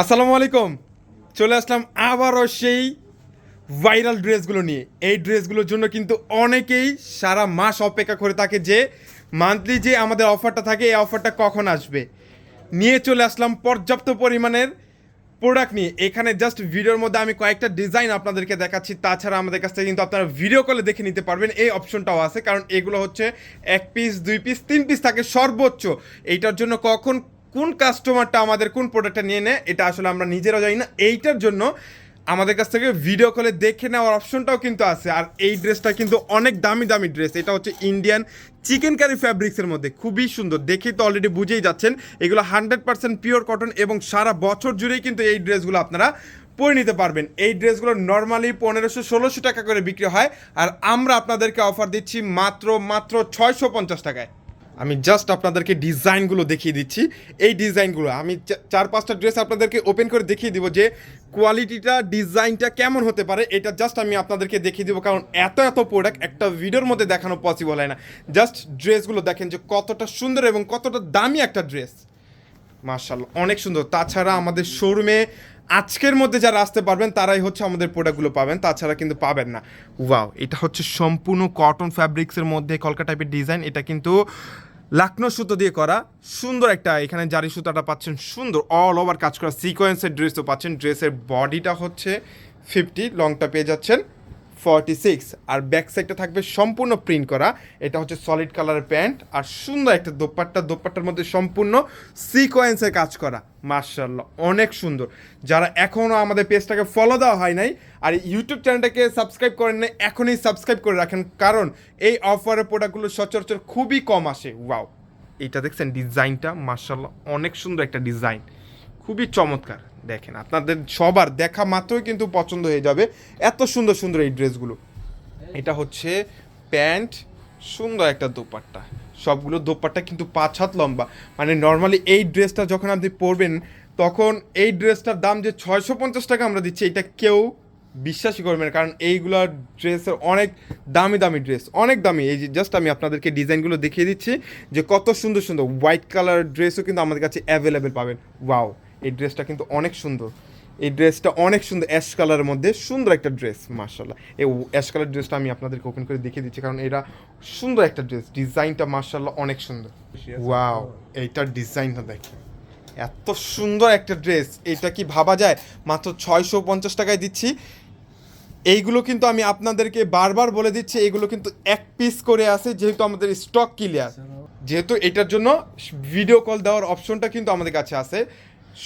আসসালামু আলাইকুম। চলে আসলাম আবারও সেই ভাইরাল ড্রেসগুলো নিয়ে। এই ড্রেসগুলোর জন্য কিন্তু অনেকেই সারা মাস অপেক্ষা করে থাকে যে মান্থলি যে আমাদের অফারটা থাকে, এই অফারটা কখন আসবে। নিয়ে চলে আসলাম পর্যাপ্ত পরিমাণের প্রোডাক্ট নিয়ে। এখানে জাস্ট ভিডিওর মধ্যে আমি কয়েকটা ডিজাইন আপনাদেরকে দেখাচ্ছি। তাছাড়া আমাদের কাছ থেকে কিন্তু আপনারা ভিডিও কলে দেখে নিতে পারবেন। এই অপশনটাও আছে, কারণ এগুলো হচ্ছে এক পিস দুই পিস তিন পিস থাকে সর্বোচ্চ। এইটার জন্য কখন কোন কাস্টমারটা আমাদের কোন প্রোডাক্টটা নিয়ে নেয়, এটা আসলে আমরা নিজেরাও জানি না। এইটার জন্য আমাদের কাছ থেকে ভিডিও কলে দেখে নেওয়ার অপশনটাও কিন্তু আছে। আর এই ড্রেসটা কিন্তু অনেক দামি দামি ড্রেস এটা হচ্ছে ইন্ডিয়ান চিকেন কারি ফ্যাব্রিক্সের মধ্যে। খুবই সুন্দর। দেখেই তো অলরেডি বুঝেই যাচ্ছেন। এগুলো হান্ড্রেড পার্সেন্ট পিওর কটন এবং সারা বছর জুড়েই কিন্তু এই ড্রেসগুলো আপনারা পরে নিতে পারবেন। এই ড্রেসগুলো নর্মালি পনেরোশো, ষোলোশো টাকা করে বিক্রি হয়। আর আমরা আপনাদেরকে অফার দিচ্ছি মাত্র মাত্র ছয়শো পঞ্চাশ টাকায়। আমি জাস্ট আপনাদেরকে ডিজাইনগুলো দেখিয়ে দিচ্ছি। এই ডিজাইনগুলো আমি চার পাঁচটা ড্রেস আপনাদেরকে ওপেন করে দেখিয়ে দিব যে কোয়ালিটিটা ডিজাইনটা কেমন হতে পারে, এটা জাস্ট আমি আপনাদেরকে দেখিয়ে দিব, কারণ এত এত প্রোডাক্ট একটা ভিডিওর মধ্যে দেখানো পসিবল হয় না। জাস্ট ড্রেসগুলো দেখেন যে কতটা সুন্দর এবং কতটা দামি একটা ড্রেস মার্শাল অনেক সুন্দর। তাছাড়া আমাদের শোরুমে আজকের মধ্যে যারা আসতে পারবেন, তারাই হচ্ছে আমাদের প্রোডাক্টগুলো পাবেন, তাছাড়া কিন্তু পাবেন না। ওয়াও এটা হচ্ছে সম্পূর্ণ কটন ফ্যাব্রিক্সের মধ্যে কলকা টাইপের ডিজাইন এটা কিন্তু লাকনো সুতো দিয়ে করা। সুন্দর একটা, এখানে জারি সুতাটা পাচ্ছেন সুন্দর অল ওভার কাজ করা। সিকোয়েন্সের ড্রেস তো পাচ্ছেন ড্রেসের বডিটা হচ্ছে ফিফটি লংটা পেয়ে যাচ্ছেন। ফর্টি সিক্স আর ব্যাক সাইডটা থাকবে সম্পূর্ণ প্রিন্ট করা। এটা হচ্ছে সলিড কালারের প্যান্ট আর সুন্দর একটা দোপাট্টা, দোপাট্টার মধ্যে সম্পূর্ণ সিকোয়েন্সের কাজ করা। মার্শাল্লাহ অনেক সুন্দর। যারা এখনও আমাদের পেজটাকে ফলো দেওয়া হয় নাই আর ইউটিউব চ্যানেলটাকে সাবস্ক্রাইব করেন নাই, এখনই সাবস্ক্রাইব করে রাখেন। কারণ এই অফারের প্রোডাক্টগুলো সচরাচর খুবই কম আসে। ওয়াও এটা দেখছেন ডিজাইনটা মার্শাল্লাহ অনেক সুন্দর একটা ডিজাইন খুবই চমৎকার, দেখেন। আপনাদের সবার দেখা মাত্রই কিন্তু পছন্দ হয়ে যাবে এত সুন্দর সুন্দর এই ড্রেসগুলো। এটা হচ্ছে প্যান্ট, সুন্দর একটা দোপাট্টা। সবগুলো দোপাট্টা কিন্তু পাঁচ হাত লম্বা। মানে নর্মালি এই ড্রেসটা যখন আপনি পরবেন, তখন এই ড্রেসটার দাম যে ছয়শো পঞ্চাশ টাকা আমরা দিচ্ছি, এটা কেউ বিশ্বাসই করবেন কারণ এইগুলো ড্রেসের অনেক দামি দামি ড্রেস, অনেক দামি। এই যে জাস্ট আমি আপনাদেরকে ডিজাইনগুলো দেখিয়ে দিচ্ছি যে কত সুন্দর সুন্দর। হোয়াইট কালার ড্রেসও কিন্তু আমাদের কাছে অ্যাভেলেবেল পাবেন। ওয়াও! এই ড্রেসটা কিন্তু অনেক সুন্দর। এই ড্রেসটা অনেক সুন্দর, অ্যাশ কালারের মধ্যে সুন্দর একটা ড্রেস মার্শাল্লাহ এই অ্যাশ কালার ড্রেসটা আমি আপনাদেরকে ওপেন করে দেখিয়ে দিচ্ছি, কারণ এটা সুন্দর একটা ড্রেস, ডিজাইনটা মার্শাল্লাহ অনেক সুন্দর। ওয়াও, এইটার ডিজাইনটা দেখেন। এত সুন্দর একটা ড্রেস, এটা কি ভাবা যায়? মাত্র ছয়শো পঞ্চাশ টাকায় দিচ্ছি। এইগুলো কিন্তু আমি আপনাদেরকে বারবার বলে দিচ্ছি এগুলো কিন্তু এক পিস করে আছে, যেহেতু আমাদের স্টক ক্লিয়ার যেহেতু এটার জন্য ভিডিও কল দেওয়ার অপশনটা কিন্তু আমাদের কাছে আছে।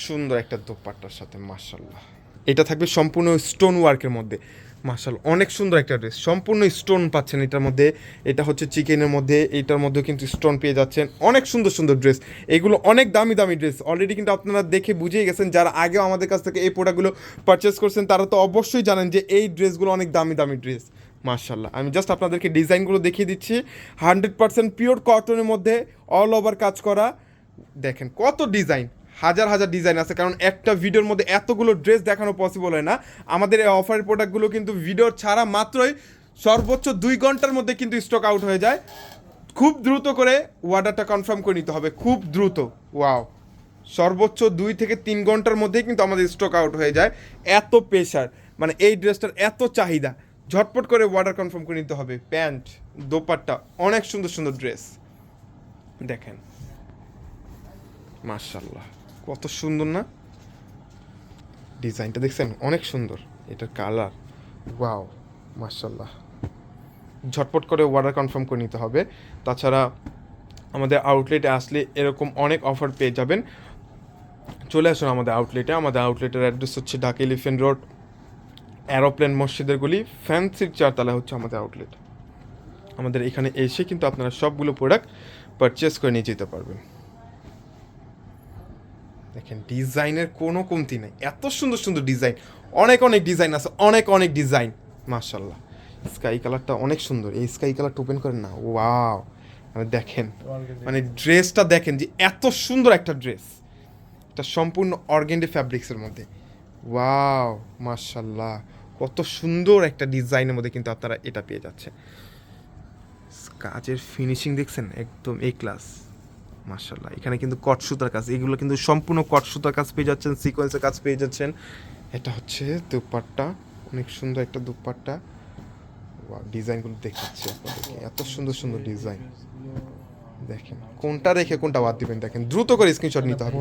সুন্দর একটা দোপাট্টার সাথে মার্শাল্লাহ এটা থাকবে সম্পূর্ণ স্টোন ওয়ার্কের মধ্যে। মার্শাল অনেক সুন্দর একটা ড্রেস সম্পূর্ণ স্টোন পাচ্ছেন এটার মধ্যে। এটা হচ্ছে চিকেনের মধ্যে। এটার মধ্যে কিন্তু স্টোন পেয়ে যাচ্ছেন। অনেক সুন্দর সুন্দর ড্রেস এগুলো অনেক দামি দামি ড্রেস অলরেডি কিন্তু আপনারা দেখে বুঝেই গেছেন, যারা আগেও আমাদের কাছ থেকে এই প্রোডাক্টগুলো পারচেস করছেন, তারা তো অবশ্যই জানেন যে এই ড্রেসগুলো অনেক দামি দামি ড্রেস মার্শাল্লাহ আমি জাস্ট আপনাদেরকে ডিজাইনগুলো দেখিয়ে দিচ্ছি। হান্ড্রেড পার্সেন্ট পিওর কটনের মধ্যে অল ওভার কাজ করা। দেখেন কত ডিজাইন হাজার হাজার ডিজাইন আছে, কারণ একটা ভিডিওর মধ্যে এতগুলো ড্রেস দেখানো পসিবল হয় না। আমাদের এই অফারের প্রোডাক্টগুলো কিন্তু ভিডিও ছাড়া মাত্রই সর্বোচ্চ দুই ঘণ্টার মধ্যে কিন্তু স্টক আউট হয়ে যায়। খুব দ্রুত করে অর্ডারটা কনফার্ম করে নিতে হবে, খুব দ্রুত। ওয়াও সর্বোচ্চ দুই থেকে তিন ঘণ্টার মধ্যেই কিন্তু আমাদের স্টক আউট হয়ে যায়। এত প্রেশার মানে এই ড্রেসটার এত চাহিদা। ঝটপট করে অর্ডার কনফার্ম করে নিতে হবে। প্যান্ট দোপাট্টা, অনেক সুন্দর সুন্দর ড্রেস দেখেন। মার্শাল্লাহ কত সুন্দর না? ডিজাইনটা দেখছেন? অনেক সুন্দর। এটার কালার, ওয়াও মার্শাল্লাহ ঝটপট করে অর্ডার কনফার্ম করে নিতে হবে। তাছাড়া আমাদের আউটলেটে আসলে এরকম অনেক অফার পেয়ে যাবেন। চলে আসুন আমাদের আউটলেটে আমাদের আউটলেটের অ্যাড্রেস হচ্ছে ঢাকা এলিফেন্ট রোড অ্যারোপ্লেন মসজিদের গুলি ফ্যান্সির চারতলা হচ্ছে আমাদের আউটলেট আমাদের এখানে এসে কিন্তু আপনারা সবগুলো প্রোডাক্ট পারচেস করে নিয়ে যেতে পারবেন। দেখেন, ডিজাইনের কোনো কমতি নেই। এত সুন্দর সুন্দর ডিজাইন। অনেক অনেক ডিজাইন আছে, অনেক অনেক ডিজাইন। মার্শাল্লাহ স্কাই কালারটা অনেক সুন্দর। এই স্কাই কালারটা ওপেন করেন না। ওয়াও। মানে দেখেন মানে ড্রেসটা দেখেন যে এত সুন্দর একটা ড্রেস। এটা সম্পূর্ণ অর্গেন্ডি ফ্যাব্রিক্সের মধ্যে। ওয়াও মার্শাল্লাহ কত সুন্দর একটা ডিজাইনের মধ্যে কিন্তু আপনারা এটা পেয়ে যাচ্ছেন। কাজের ফিনিশিং দেখছেন? একদম এ ক্লাস মার্শাল্লাহ এখানে কিন্তু কট সুতার কাজ এগুলো কিন্তু সম্পূর্ণ কট সুতার কাজ পেয়ে যাচ্ছেন সিকোয়েন্সের কাজ পেয়ে যাচ্ছেন। এটা হচ্ছে দুপাট্টা অনেক সুন্দর একটা দুপাট্টা। ডিজাইনগুলো দেখাচ্ছি আপনাদেরকে। এত সুন্দর সুন্দর ডিজাইন। দেখেন কোনটা রেখে কোনটা বাদ দিবেন দেখেন দ্রুত করে স্ক্রিনশট নিতে হবে।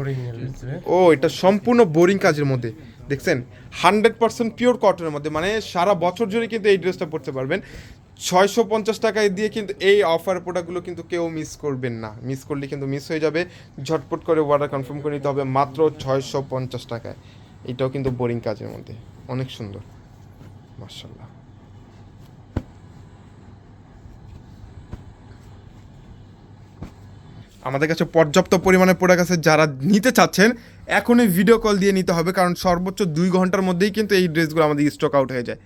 ও এটা সম্পূর্ণ বোরিং কাজের মধ্যে। দেখছেন হান্ড্রেড পার্সেন্ট পিওর কটনের মধ্যে মানে সারা বছর জুড়ে কিন্তু এই ড্রেসটা পরতে পারবেন। ছয়শো পঞ্চাশ টাকায় দিয়ে কিন্তু এই অফার প্রোডাক্টগুলো কিন্তু কেউ মিস করবেন না। মিস করলে কিন্তু মিস হয়ে যাবে। ঝটপট করে অর্ডার কনফার্ম করে নিতে হবে মাত্র ছয়শো পঞ্চাশ টাকায়। এটাও কিন্তু বোরিং কাজের মধ্যে। অনেক সুন্দর। মার্শাল্লাহ আমাদের কাছে পর্যাপ্ত পরিমাণে প্রোডাক্ট আছে যারা নিতে চাচ্ছেন, এখনই ভিডিও কল দিয়ে নিতে হবে, কারণ সর্বোচ্চ দুই ঘণ্টার মধ্যেই কিন্তু এই ড্রেসগুলো আমাদের স্টক আউট হয়ে যায়।